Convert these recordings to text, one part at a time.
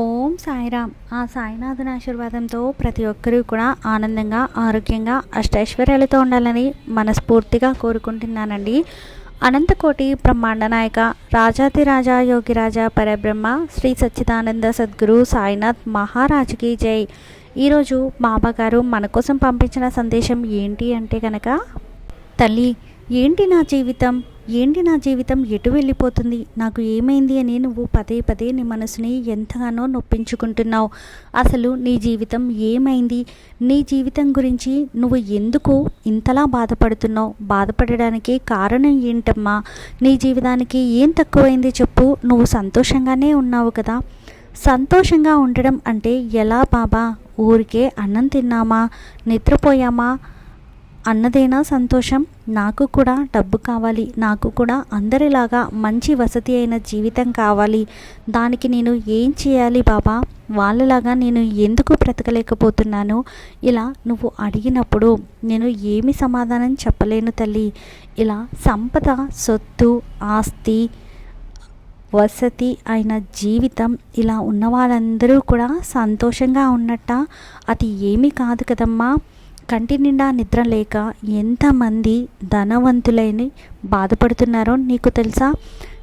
ఓం సాయిరామ్. ఆ సాయినాథుని ఆశీర్వాదంతో ప్రతి ఒక్కరూ కూడా ఆనందంగా ఆరోగ్యంగా అష్టైశ్వర్యాలతో ఉండాలని మనస్ఫూర్తిగా కోరుకుంటున్నానండి. అనంతకోటి బ్రహ్మాండ నాయక రాజాతిరాజా యోగిరాజా పరబ్రహ్మ శ్రీ సచ్చిదానంద సద్గురు సాయినాథ్ మహారాజుకి జై. ఈరోజు బాబా గారు మన కోసం పంపించిన సందేశం ఏంటి అంటే కనుక తల్లి ఏంటి నా జీవితం? ఏంటి నా జీవితం? ఎటు వెళ్ళిపోతుంది? నాకు ఏమైంది అని నువ్వు పదే పదే నీ మనసుని ఎంతగానో నొప్పించుకుంటున్నావు. అసలు నీ జీవితం ఏమైంది? నీ జీవితం గురించి నువ్వు ఎందుకు ఇంతలా బాధపడుతున్నావు? బాధపడడానికి కారణం ఏంటమ్మా? నీ జీవితానికి ఏం తక్కువైంది చెప్పు. నువ్వు సంతోషంగానే ఉన్నావు కదా? సంతోషంగా ఉండడం అంటే ఎలా బాబా? ఊరికే అన్నం తిన్నామా? నిద్రపోయామా? అన్నదేనా సంతోషం? నాకు కూడా డబ్బు కావాలి నాకు కూడా అందరిలాగా మంచి వసతి అయిన జీవితం కావాలి. దానికి నేను ఏం చేయాలి బాబా? వాళ్ళలాగా నేను ఎందుకు బ్రతకలేకపోతున్నాను? ఇలా నువ్వు అడిగినప్పుడు నేను ఏమి సమాధానం చెప్పలేను తల్లి. ఇలా సంపద సొత్తు ఆస్తి వసతి అయిన జీవితం ఇలా ఉన్న వాళ్ళందరూ కూడా సంతోషంగా ఉన్నట్ట? అది ఏమీ కాదు కదమ్మా. కంటి నిండా నిద్ర లేక ఎంతమంది ధనవంతులైన బాధపడుతున్నారో నీకు తెలుసా?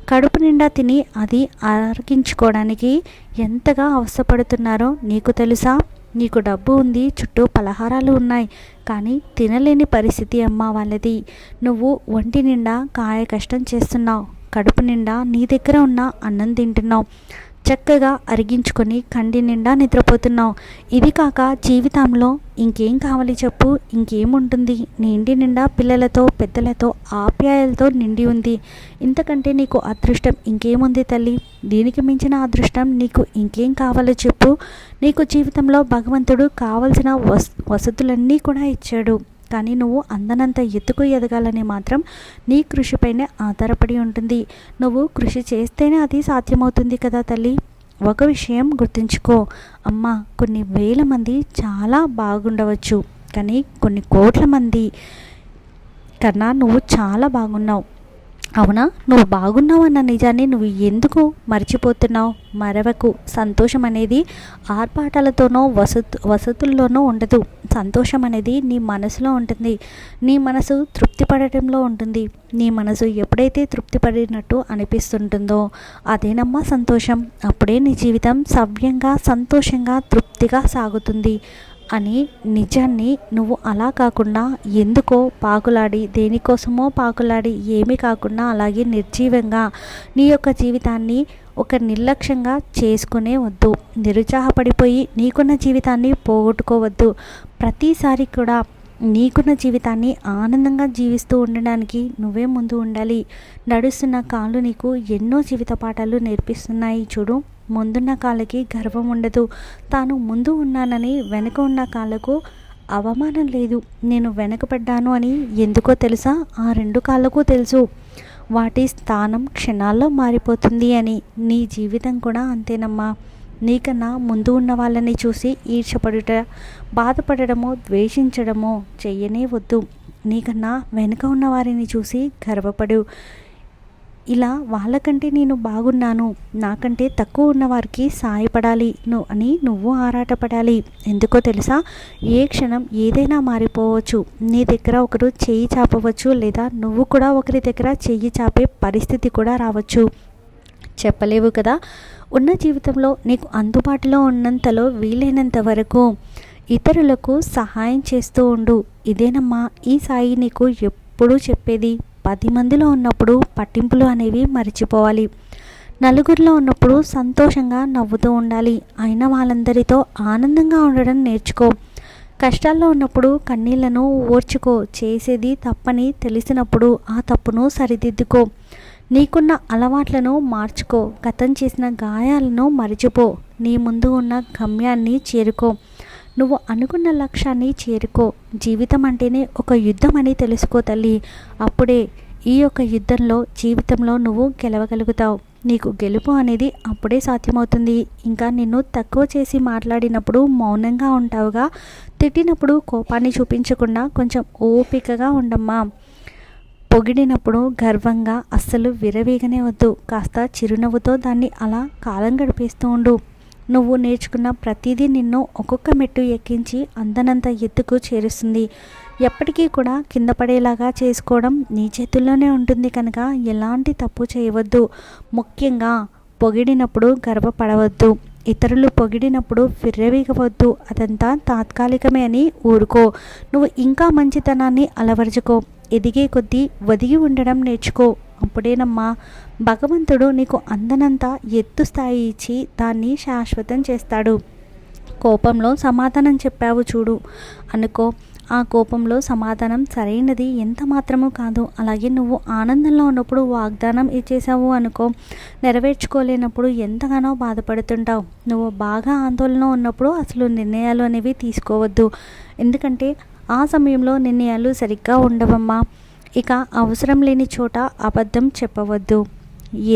కడుపు నిండా తిని అది ఆరగించుకోవడానికి ఎంతగా అవసరపడుతున్నారో నీకు తెలుసా? నీకు డబ్బు ఉంది చుట్టూ పలహారాలు ఉన్నాయి కానీ తినలేని పరిస్థితి అమ్మ వాళ్ళది. నువ్వు ఒంటి నిండా కాయ కష్టం చేస్తున్నావు కడుపు నిండా నీ దగ్గర ఉన్న అన్నం తింటున్నావు. చక్కగా అరిగించుకొని కండి నిండా నిద్రపోతున్నావు. ఇది కాక జీవితంలో ఇంకేం కావాలి చెప్పు? ఇంకేముంటుంది? నీ ఇంటి నిండా పిల్లలతో పెద్దలతో ఆప్యాయలతో నిండి ఉంది. ఇంతకంటే నీకు అదృష్టం ఇంకేముంది తల్లి? దీనికి మించిన అదృష్టం నీకు ఇంకేం కావాలో చెప్పు? నీకు జీవితంలో భగవంతుడు కావలసిన వస్ వసతులన్నీ కూడా ఇచ్చాడు. కానీ నువ్వు అందనంత ఎత్తుకు ఎదగాలని మాత్రం నీ కృషిపైనే ఆధారపడి ఉంటుంది. నువ్వు కృషి చేస్తేనే అది సాధ్యమవుతుంది కదా తల్లి? ఒక విషయం గుర్తుంచుకో. అమ్మ కొన్ని వేల మంది చాలా బాగుండవచ్చు. కానీ కొన్ని కోట్ల మంది కన్నా నువ్వు చాలా బాగున్నావు. అవునా? నువ్వు బాగున్నావు అన్న నిజాన్ని నువ్వు ఎందుకు మర్చిపోతున్నావు? మరవకు. సంతోషం అనేది ఆర్పాటాలతోనో వసతు వసతుల్లోనో ఉండదు. సంతోషం అనేది నీ మనసులో ఉంటుంది. నీ మనసు తృప్తి పడటంలో ఉంటుంది. నీ మనసు ఎప్పుడైతే తృప్తి పడినట్టు అనిపిస్తుంటుందో అదేనమ్మా సంతోషం. అప్పుడే నీ జీవితం సవ్యంగా సంతోషంగా తృప్తిగా సాగుతుంది. అని నిజాన్ని నువ్వు అలా కాకుండా ఎందుకో పాకులాడి దేనికోసమో పాకులాడి ఏమీ కాకుండా అలాగే నిర్జీవంగా నీ యొక్క జీవితాన్ని ఒక నిర్లక్ష్యంగా చేసుకునే వద్దు. నిరుత్సాహపడిపోయి నీకున్న జీవితాన్ని పోగొట్టుకోవద్దు. ప్రతిసారి కూడా నీకున్న జీవితాన్ని ఆనందంగా జీవిస్తూ ఉండడానికి నువ్వే ముందు ఉండాలి. నడుస్తున్న కాళ్ళు నీకు ఎన్నో జీవిత పాఠాలు నేర్పిస్తున్నాయి. చూడు. ముందున్న కాళ్ళకి గర్వం ఉండదు. తాను ముందు ఉన్నానని వెనక ఉన్న కాళ్ళకు అవమానం లేదు. నేను వెనకపడ్డాను అని ఎందుకో తెలుసా? ఆ రెండు కాళ్ళకు తెలుసు. వాటి స్థానం క్షణాల్లో మారిపోతుంది అని. నీ జీవితం కూడా అంతేనమ్మా. నీకన్నా ముందు ఉన్న వాళ్ళని చూసి ఈర్షపడుట బాధపడడమో ద్వేషించడమో చెయ్యనే వద్దు. నీకన్నా వెనుక ఉన్న వారిని చూసి గర్వపడు. ఇలా వాళ్ళకంటే నేను బాగున్నాను నాకంటే తక్కువ ఉన్నవారికి సాయపడాలి నువ్వు అని నువ్వు ఆరాటపడాలి. ఎందుకో తెలుసా? ఏ క్షణం ఏదైనా మారిపోవచ్చు. నీ దగ్గర ఒకరు చెయ్యి చాపవచ్చు లేదా నువ్వు కూడా ఒకరి దగ్గర చెయ్యి చాపే పరిస్థితి కూడా రావచ్చు. చెప్పలేవు కదా? ఉన్న జీవితంలో నీకు అందుబాటులో ఉన్నంతలో వీలైనంత వరకు ఇతరులకు సహాయం చేస్తూ ఉండు. ఇదేనమ్మా ఈ సాయి నీకు ఎప్పుడూ చెప్పేది. పది మందిలో ఉన్నప్పుడు పట్టింపులు అనేవి మర్చిపోవాలి. నలుగురిలో ఉన్నప్పుడు సంతోషంగా నవ్వుతూ ఉండాలి. అయిన వాళ్ళందరితో ఆనందంగా ఉండడం నేర్చుకో. కష్టాల్లో ఉన్నప్పుడు కన్నీళ్ళను ఓర్చుకో. చేసేది తప్పని తెలిసినప్పుడు ఆ తప్పును సరిదిద్దుకో. నీకున్న అలవాట్లను మార్చుకో. గతం చేసిన గాయాలను మరిచిపో. నీ ముందు ఉన్న గమ్యాన్ని చేరుకో. నువ్వు అనుకున్న లక్ష్యాన్ని చేరుకో. జీవితం అంటేనే ఒక యుద్ధం అని తెలుసుకో తల్లి. అప్పుడే ఈ యొక్క యుద్ధంలో జీవితంలో నువ్వు గెలవగలుగుతావు. నీకు గెలుపు అనేది అప్పుడే సాధ్యమవుతుంది. ఇంకా నిన్ను తక్కువ చేసి మాట్లాడినప్పుడు మౌనంగా ఉంటావుగా. తిట్టినప్పుడు కోపాన్ని చూపించకుండా కొంచెం ఓపికగా ఉండమ్మా. పొగిడినప్పుడు గర్వంగా అస్సలు విరవీగనే వద్దు. కాస్త చిరునవ్వుతో దాన్ని అలా కాలం గడిపేస్తూ ఉండు. నువ్వు నేర్చుకున్న ప్రతిదీ నిన్ను ఒక్కొక్క మెట్టు ఎక్కించి అందనంత ఎత్తుకు చేరుస్తుంది. ఎప్పటికీ కూడా కింద పడేలాగా చేసుకోవడం నీ చేతుల్లోనే ఉంటుంది కనుక ఎలాంటి తప్పు చేయవద్దు. ముఖ్యంగా పొగిడినప్పుడు గర్వపడవద్దు. ఇతరులు పొగిడినప్పుడు ఫిర్రవీగవద్దు అదంతా తాత్కాలికమే అని ఊరుకో. నువ్వు ఇంకా మంచితనాన్ని అలవరుచుకో. ఎదిగే కొద్దీ ఒదిగి ఉండడం నేర్చుకో. అప్పుడేనమ్మా భగవంతుడు నీకు అందనంత ఎత్తు స్థాయి ఇచ్చి దాన్ని శాశ్వతం చేస్తాడు. కోపంలో సమాధానం చెప్పావు చూడు. అనుకో ఆ కోపంలో సమాధానం సరైనది ఎంత మాత్రమూ కాదు. అలాగే నువ్వు ఆనందంలో ఉన్నప్పుడు వాగ్దానం ఇచ్చేసావు అనుకో నెరవేర్చుకోలేనప్పుడు ఎంతగానో బాధపడుతుంటావు. నువ్వు బాగా ఆందోళన ఉన్నప్పుడు అసలు నిర్ణయాలు అనేవి తీసుకోవద్దు. ఎందుకంటే ఆ సమయంలో నిర్ణయాలు సరిగ్గా ఉండవమ్మా. ఇక అవసరం లేని చోట అబద్ధం చెప్పవద్దు.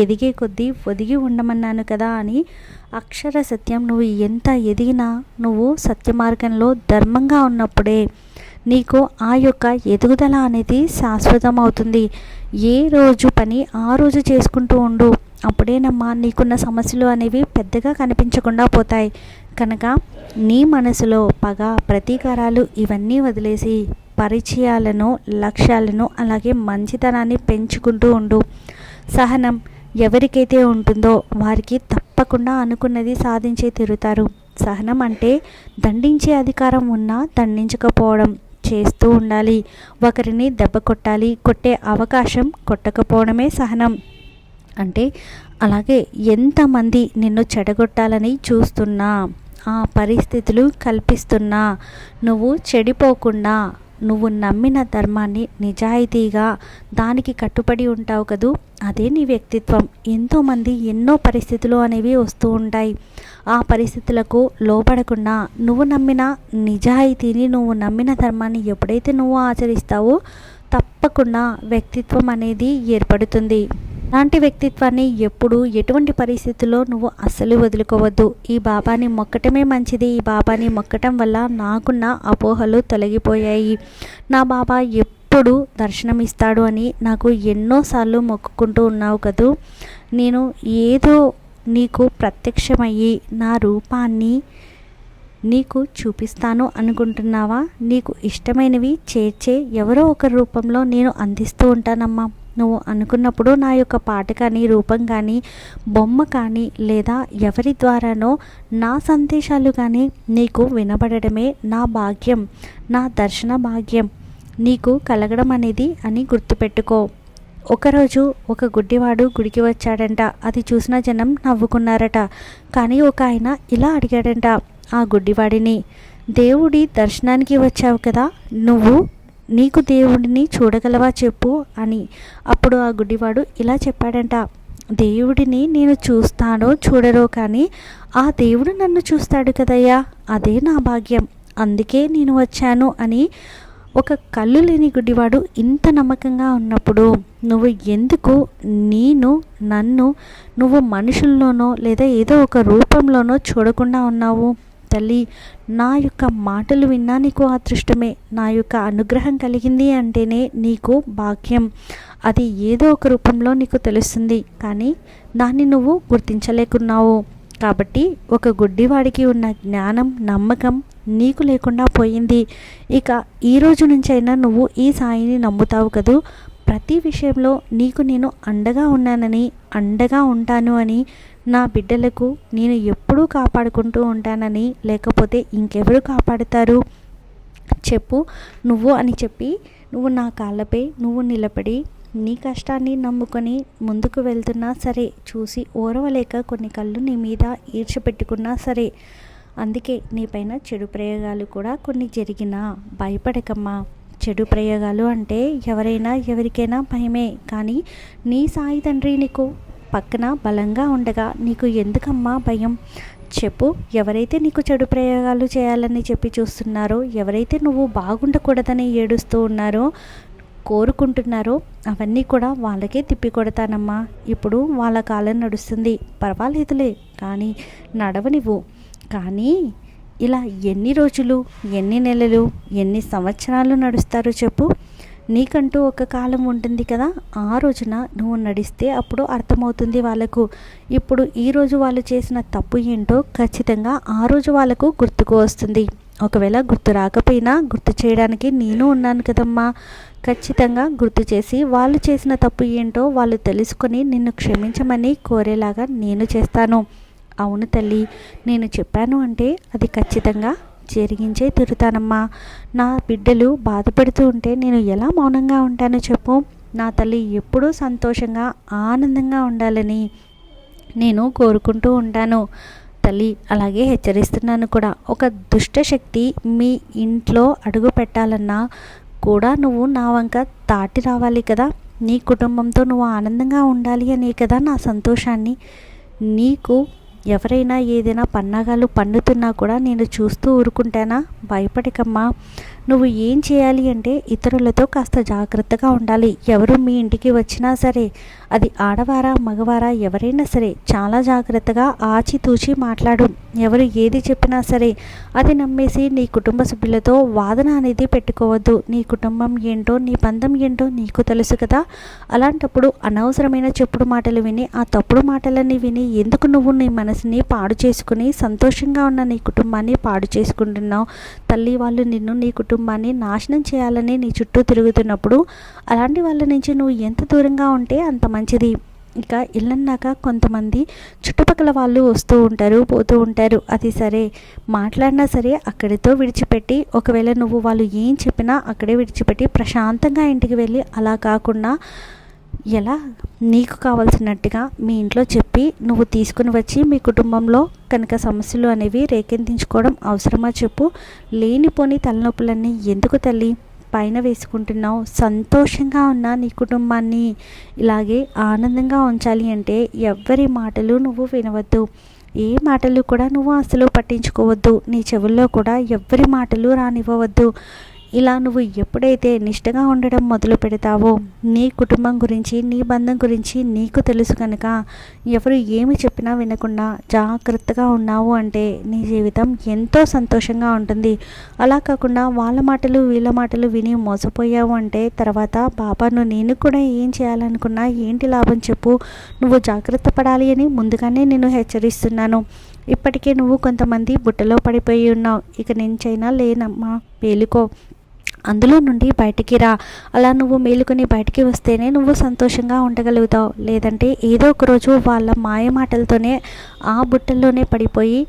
ఎదిగే కొద్దీ ఒదిగి ఉండమన్నాను కదా అని అక్షర సత్యం నువ్వు ఎంత ఎదిగినా నువ్వు సత్య మార్గంలో ధర్మంగా ఉన్నప్పుడే నీకు ఆ యొక్క ఎదుగుదల అనేది శాశ్వతం అవుతుంది ఏ రోజు పని ఆ రోజు చేసుకుంటూ ఉండు. అప్పుడేనమ్మా నీకున్న సమస్యలు అనేవి పెద్దగా కనిపించకుండా పోతాయి. కనుక నీ మనసులో పగ ప్రతీకారాలు ఇవన్నీ వదిలేసి పరిచయాలను లక్ష్యాలను అలాగే మంచితనాన్ని పెంచుకుంటూ ఉండు. సహనం ఎవరికైతే ఉంటుందో వారికి తప్పకుండా అనుకున్నది సాధించే తీరుతారు. సహనం అంటే దండించే అధికారం ఉన్నా దండించకపోవడం చేస్తూ ఉండాలి. ఒకరిని దెబ్బ కొట్టాలి కొట్టే అవకాశం కొట్టకపోవడమే సహనం. అంటే అలాగే ఎంతమంది నిన్ను చెడగొట్టాలని చూస్తున్నా ఆ పరిస్థితులు కల్పిస్తున్నా నువ్వు చెడిపోకుండా నువ్వు నమ్మిన ధర్మాన్ని నిజాయితీగా దానికి కట్టుబడి ఉంటావు కదూ? అదే నీ వ్యక్తిత్వం. ఎంతోమంది ఎన్నో పరిస్థితులు అనేవి వస్తూ ఉంటాయి. ఆ పరిస్థితులకు లోపడకుండా నువ్వు నమ్మిన నిజాయితీని నువ్వు నమ్మిన ధర్మాన్ని ఎప్పుడైతే నువ్వు ఆచరిస్తావో తప్పకుండా వ్యక్తిత్వం అనేది ఏర్పడుతుంది. అలాంటి వ్యక్తిత్వాన్ని ఎప్పుడు ఎటువంటి పరిస్థితుల్లో నువ్వు అస్సలు వదులుకోవద్దు. ఈ బాబాని మొక్కటమే మంచిది. ఈ బాబాని మొక్కటం వల్ల నాకున్న అపోహలు తొలగిపోయాయి. నా బాబా ఎప్పుడు దర్శనమిస్తాడు అని నాకు ఎన్నోసార్లు మొక్కుకుంటూ ఉన్నావు కదూ. నేను ఏదో నీకు ప్రత్యక్షమయ్యి నా రూపాన్ని నీకు చూపిస్తాను అనుకుంటున్నావా? నీకు ఇష్టమైనవి చేర్చే ఎవరో ఒక రూపంలో నేను అందిస్తూ ఉంటానమ్మా. నువ్వు అనుకున్నప్పుడు నా యొక్క పాట కానీ రూపం కానీ బొమ్మ కానీ లేదా ఎవరి ద్వారానో నా సందేశాలు కానీ నీకు వినబడటమే నా భాగ్యం నా దర్శన భాగ్యం. నీకు కలగడం అనేది అని గుర్తుపెట్టుకో. ఒకరోజు ఒక గుడ్డివాడు గుడికి వచ్చాడంట. అది చూసిన జనం నవ్వుకున్నారట. కానీ ఒక ఆయన ఇలా అడిగాడంట ఆ గుడ్డివాడిని దేవుడి దర్శనానికి వచ్చావు కదా? నువ్వు నీకు దేవుడిని చూడగలవా చెప్పు అని. అప్పుడు ఆ గుడ్డివాడు ఇలా చెప్పాడంట దేవుడిని నేను చూస్తానో చూడరో కానీ ఆ దేవుడు నన్ను చూస్తాడు కదయ్యా అదే నా భాగ్యం. అందుకే నేను వచ్చాను అని ఒక కళ్ళు లేని గుడ్డివాడు ఇంత నమ్మకంగా ఉన్నప్పుడు నువ్వు ఎందుకు నేను నన్ను నువ్వు మనుషుల్లోనో లేదా ఏదో ఒక రూపంలోనో చూడకుండా ఉన్నావు? తల్లి నా యొక్క మాటలు విన్నా నీకు అదృష్టమే. నా యొక్క అనుగ్రహం కలిగింది అంటేనే నీకు భాగ్యం. అది ఏదో ఒక రూపంలో నీకు తెలుస్తుంది కానీ దాన్ని నువ్వు గుర్తించలేకున్నావు. కాబట్టి ఒక గుడ్డివాడికి ఉన్న జ్ఞానం నమ్మకం నీకు లేకుండా పోయింది. ఇక ఈ రోజు నుంచైనా నువ్వు ఈ సాయిని నమ్ముతావు కదూ? ప్రతి విషయంలో నీకు నేను అండగా ఉన్నానని అండగా ఉంటాను అని నా బిడ్డలకు నేను ఎప్పుడూ కాపాడుకుంటూ ఉంటానని లేకపోతే ఇంకెవరు కాపాడుతారు? చెప్పు. నువ్వు అని చెప్పి నువ్వు నా కాళ్ళపై నువ్వు నిలబడి నీ కష్టాన్ని నమ్ముకొని ముందుకు వెళ్తున్నా సరే చూసి ఓరవలేక కొన్ని కళ్ళు నీ మీద ఈడ్చిపెట్టుకున్నా సరే అందుకే నీపైన చెడు ప్రయోగాలు కూడా కొన్ని జరిగినా భయపడకమ్మా. చెడు ప్రయోగాలు అంటే ఎవరైనా ఎవరికైనా భయమే కానీ నీ సాయి తండ్రి నీకు పక్కన బలంగా ఉండగా నీకు ఎందుకమ్మా భయం? చెప్పు ఎవరైతే నీకు చెడు ప్రయోగాలు చేయాలని చెప్పి చూస్తున్నారో ఎవరైతే నువ్వు బాగుండకూడదని ఏడుస్తూ ఉన్నారో కోరుకుంటున్నారో అవన్నీ కూడా వాళ్ళకే తిప్పి కొడతానమ్మా. ఇప్పుడు వాళ్ళ కాలం నడుస్తుంది. పర్వాలేదులే కానీ నడవనివ్వు. కానీ ఇలా ఎన్ని రోజులు ఎన్ని నెలలు ఎన్ని సంవత్సరాలు నడుస్తారో చెప్పు. నీకంటూ ఒక కాలం ఉంటుంది కదా ఆ రోజున నువ్వు నడిస్తే అప్పుడు అర్థమవుతుంది వాళ్ళకు. ఇప్పుడు ఈరోజు వాళ్ళు చేసిన తప్పు ఏంటో ఖచ్చితంగా ఆ రోజు వాళ్ళకు గుర్తుకు వస్తుంది. ఒకవేళ గుర్తు రాకపోయినా గుర్తు చేయడానికి నేను ఉన్నాను కదమ్మా. ఖచ్చితంగా గుర్తు చేసి వాళ్ళు చేసిన తప్పు ఏంటో వాళ్ళు తెలుసుకొని నిన్ను క్షమించమని కోరేలాగా నేను చేస్తాను. అవును తల్లి నేను చెప్పాను అంటే అది ఖచ్చితంగా జరిగించే తిరుతానమ్మా నా బిడ్డలు బాధపడుతూ ఉంటే నేను ఎలా మౌనంగా ఉంటానో చెప్పు. నా తల్లి ఎప్పుడూ సంతోషంగా ఆనందంగా ఉండాలని నేను కోరుకుంటూ ఉంటాను. తల్లి అలాగే హెచ్చరిస్తున్నాను కూడా. ఒక దుష్ట శక్తి మీ ఇంట్లో అడుగు పెట్టాలన్నా కూడా నువ్వు నా వంక దాటి రావాలి కదా. నీ కుటుంబంతో నువ్వు ఆనందంగా ఉండాలి అనే కదా నా సంతోషాన్ని నీకు ఎవరైనా ఏదైనా పన్నాగాలు పండుతున్నా కూడా నేను చూస్తూ ఊరుకుంటానా? భయపడకమ్మా. నువ్వు ఏం చేయాలి అంటే ఇతరులతో కాస్త జాగ్రత్తగా ఉండాలి. ఎవరు మీ ఇంటికి వచ్చినా సరే అది ఆడవారా మగవారా ఎవరైనా సరే చాలా జాగ్రత్తగా ఆచితూచి మాట్లాడు. ఎవరు ఏది చెప్పినా సరే అది నమ్మేసి నీ కుటుంబ సభ్యులతో వాదన అనేది పెట్టుకోవద్దు. నీ కుటుంబం ఏంటో నీ బంధం ఏంటో నీకు తెలుసు కదా. అలాంటప్పుడు అనవసరమైన చెప్పుడు మాటలు విని ఆ తప్పుడు మాటలన్నీ విని ఎందుకు నువ్వు నీ మనసుని పాడు చేసుకుని సంతోషంగా ఉన్న నీ కుటుంబాన్ని పాడు చేసుకుంటున్నావు? తల్లి వాళ్ళు నిన్ను నీ కుటుంబం కుటుంబాన్ని నాశనం చేయాలని నీ చుట్టూ తిరుగుతున్నప్పుడు అలాంటి వాళ్ళ నుంచి నువ్వు ఎంత దూరంగా ఉంటే అంత మంచిది. ఇక ఇళ్ళన్నాక కొంతమంది చుట్టుపక్కల వాళ్ళు వస్తూ ఉంటారు పోతూ ఉంటారు. అది సరే. మాట్లాడినా సరే అక్కడితో విడిచిపెట్టి ఒకవేళ నువ్వు వాళ్ళు ఏం చెప్పినా అక్కడే విడిచిపెట్టి ప్రశాంతంగా ఇంటికి వెళ్ళి అలా కాకుండా ఎలా? నీకు కావాల్సినట్టుగా మీ ఇంట్లో చెప్పి నువ్వు తీసుకుని వచ్చి మీ కుటుంబంలో కనుక సమస్యలు అనేవి రేకెత్తించుకోవడం అవసరమా చెప్పు. లేనిపోని తలనొప్పులన్నీ ఎందుకు తల్లి? పైన వేసుకుంటున్నావు సంతోషంగా ఉన్న నీ కుటుంబాన్ని. ఇలాగే ఆనందంగా ఉంచాలి అంటే ఎవ్వరి మాటలు నువ్వు వినవద్దు. ఏ మాటలు కూడా నువ్వు అసలు పట్టించుకోవద్దు. నీ చెవుల్లో కూడా ఎవ్వరి మాటలు రానివ్వవద్దు. ఇలా నువ్వు ఎప్పుడైతే నిష్టగా ఉండడం మొదలు పెడతావో నీ కుటుంబం గురించి నీ బంధం గురించి నీకు తెలుసు కనుక ఎవరు ఏమి చెప్పినా వినకుండా జాగ్రత్తగా ఉన్నావు అంటే నీ జీవితం ఎంతో సంతోషంగా ఉంటుంది. అలా కాకుండా వాళ్ళ మాటలు వీళ్ళ మాటలు విని మోసపోయావు అంటే తర్వాత బాబాను నేను కూడా ఏం చేయాలనుకున్నా ఏంటి లాభం చెప్పు నువ్వు జాగ్రత్త పడాలి అని ముందుగానే నేను హెచ్చరిస్తున్నాను. ఇప్పటికే నువ్వు కొంతమంది బుట్టలో పడిపోయి ఉన్నావు. ఇక నుంచైనా లేనమ్మా పేలుకో. అందులో నుండి బయటికి రా. అలా నువ్వు మేలుకొని బయటికి వస్తేనే నువ్వు సంతోషంగా ఉండగలుగుతావు. లేదంటే ఏదో ఒక రోజు వాళ్ళ మాయ మాటలతోనే ఆ బుట్టల్లోనే పడిపోయి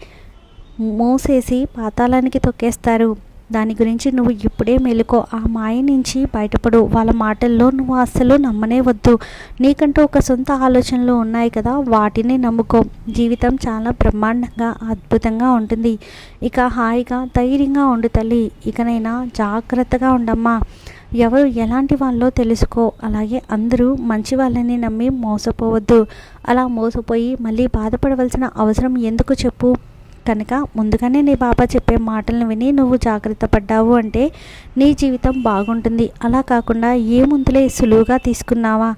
మూసేసి పాతాళానికి తొక్కేస్తారు. దాని గురించి నువ్వు ఇప్పుడే మెలుకో. ఆ మాయ నుంచి బయటపడు. వాళ్ళ మాటల్లో నువ్వు అస్సలు నమ్మనే వద్దు నీకంటూ ఒక సొంత ఆలోచనలు ఉన్నాయి కదా వాటిని నమ్ముకో. జీవితం చాలా బ్రహ్మాండంగా అద్భుతంగా ఉంటుంది. ఇక హాయిగా ధైర్యంగా ఉండు తల్లి. ఇకనైనా జాగ్రత్తగా ఉండమ్మా. ఎవరు ఎలాంటి వాళ్ళో తెలుసుకో. అలాగే అందరూ మంచి వాళ్ళని నమ్మి మోసపోవద్దు. అలా మోసపోయి మళ్ళీ బాధపడవలసిన అవసరం ఎందుకు చెప్పు. కనుక ముందుగానే నీ బాబా చెప్పే మాటలను విని నువ్వు జాగ్రత్త పడ్డావు అంటే నీ జీవితం బాగుంటుంది. అలా కాకుండా ఏ ముందులే సులువుగా తీసుకున్నావా?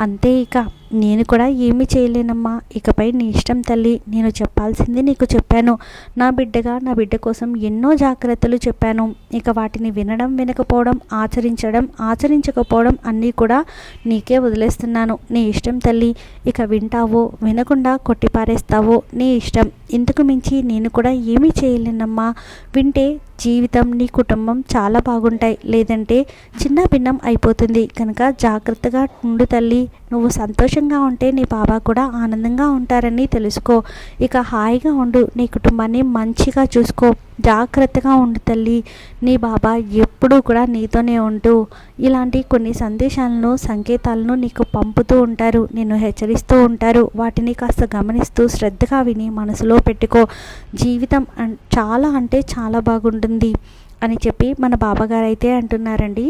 అంతే ఇక. నేను కూడా ఏమీ చేయలేనమ్మా. ఇకపై నీ ఇష్టం తల్లి నేను చెప్పాల్సింది నీకు చెప్పాను. నా బిడ్డగా నా బిడ్డ కోసం ఎన్నో జాగ్రత్తలు చెప్పాను. ఇక వాటిని వినడం వినకపోవడం ఆచరించడం ఆచరించకపోవడం అన్నీ కూడా నీకే వదిలేస్తున్నాను. నీ ఇష్టం తల్లి ఇక వింటావో వినకుండా కొట్టిపారేస్తావో నీ ఇష్టం. ఇంతకు మించి నేను కూడా ఏమీ చేయలేనమ్మా. వింటే జీవితం నీ కుటుంబం చాలా బాగుంటాయి. లేదంటే చిన్న భిన్నం అయిపోతుంది. కనుక జాగ్రత్తగా ఉండు తల్లి. నువ్వు సంతోషంగా ఉంటే నీ బాబా కూడా ఆనందంగా ఉంటారని తెలుసుకో. ఇక హాయిగా ఉండు. నీ కుటుంబాన్ని మంచిగా చూసుకో. జాగ్రత్తగా ఉండు తల్లి. నీ బాబా ఎప్పుడూ కూడా నీతోనే ఉంటూ ఇలాంటి కొన్ని సందేశాలను సంకేతాలను నీకు పంపుతూ ఉంటారు. నిన్ను హెచ్చరిస్తూ ఉంటారు. వాటిని కాస్త గమనిస్తూ శ్రద్ధగా విని మనసులో పెట్టుకో. జీవితం చాలా అంటే చాలా బాగుంటుంది. అని చెప్పి మన బాబాగారు అయితే అంటున్నారండి.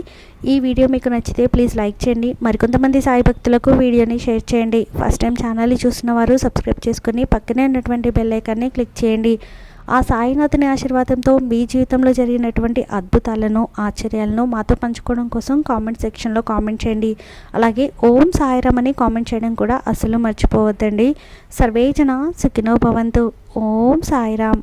ఈ వీడియో మీకు నచ్చితే ప్లీజ్ లైక్ చేయండి. మరికొంతమంది సాయి భక్తులకు వీడియోని షేర్ చేయండి. ఫస్ట్ టైం ఛానల్ని చూసిన వారు సబ్స్క్రైబ్ చేసుకుని పక్కనే ఉన్నటువంటి బెల్ ఐకాన్ని క్లిక్ చేయండి. ఆ సాయినాథుని ఆశీర్వాదంతో మీ జీవితంలో జరిగినటువంటి అద్భుతాలను ఆశ్చర్యాలను మాతో పంచుకోవడం కోసం కామెంట్ సెక్షన్లో కామెంట్ చేయండి. అలాగే ఓం సాయిరామ్ అని కామెంట్ చేయడం కూడా అసలు మర్చిపోవద్దండి. సర్వేజన సుఖినో భవంతు. ఓం సాయిరామ్.